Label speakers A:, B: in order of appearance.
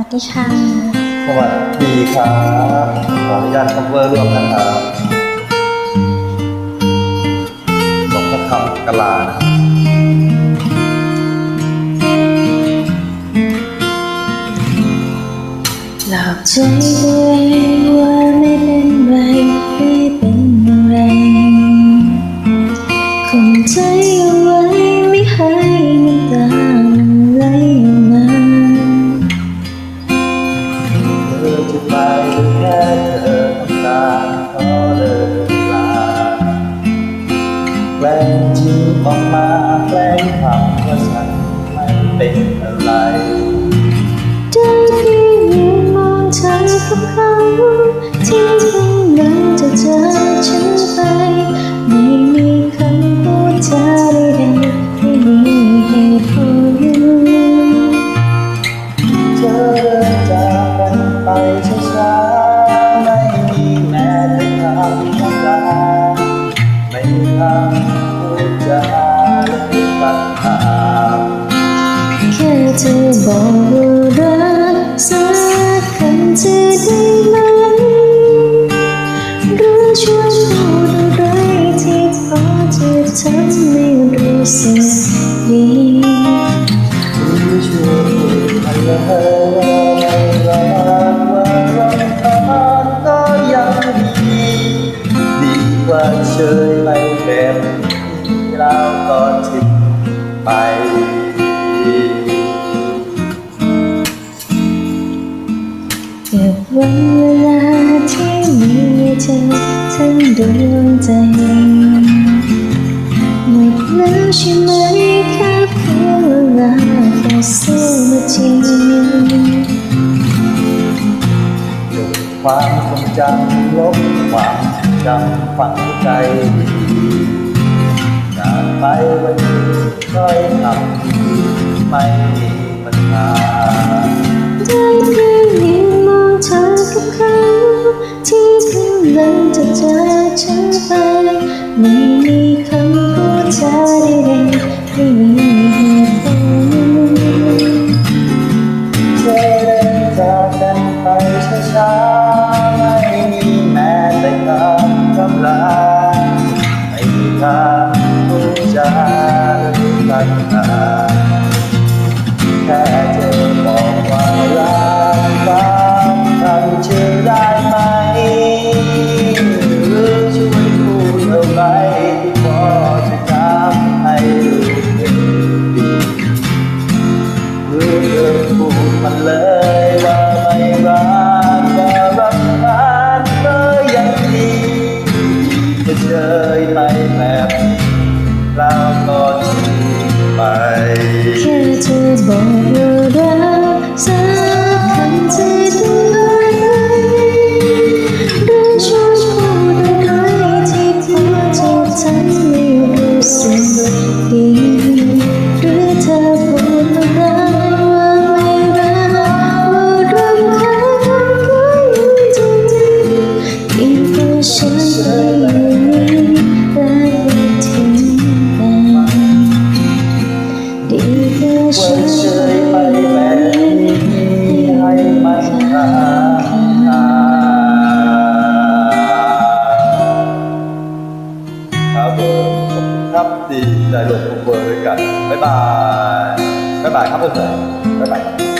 A: วัสดีค่ะ
B: สวัสดีครับ ขออนุญาตคัฟเวอร์ร่วมนะครับบอกพระคำกะลานะครับ
A: หลอกใจตัวเองว่า ต้อ
B: งมาแกล้งทำเพื่
A: อฉันไม่เป็น บอกว่ารักสักคำจะได้ไหมหรือช่วยพูดอะไรที่พอจะทำให้รู้สึกดี
B: ที่ช่วยพูดมาเลยว่าไม่รักว่ารักกันก็ยังดีดีกว่าเฉยไปแบบนี้แล้วก็ทิ้งไป
A: เวลาที่มีเธอทั้งดวงใจหมดแล้วใช่ไหมแค่เพียงเวลาแค่เสี้ยวนาที
B: หยุดความทรงจำลบความจำฝังใจจากไปวันนี้ค่อยทำดีไม่มีปัญหา
A: เพียงยืนมองเธอกับเขาที่กำลังจะจากฉันไป
B: ยไปแบบนี้แล้วก็ทิ้งไป
A: แค่เธอบอก ครั
B: บผมขอบคุณครับดีใจลงเบอร์ด้วยกัน บ๊ายบาย บ๊ายบายครับเพื่อนๆบ๊ายบาย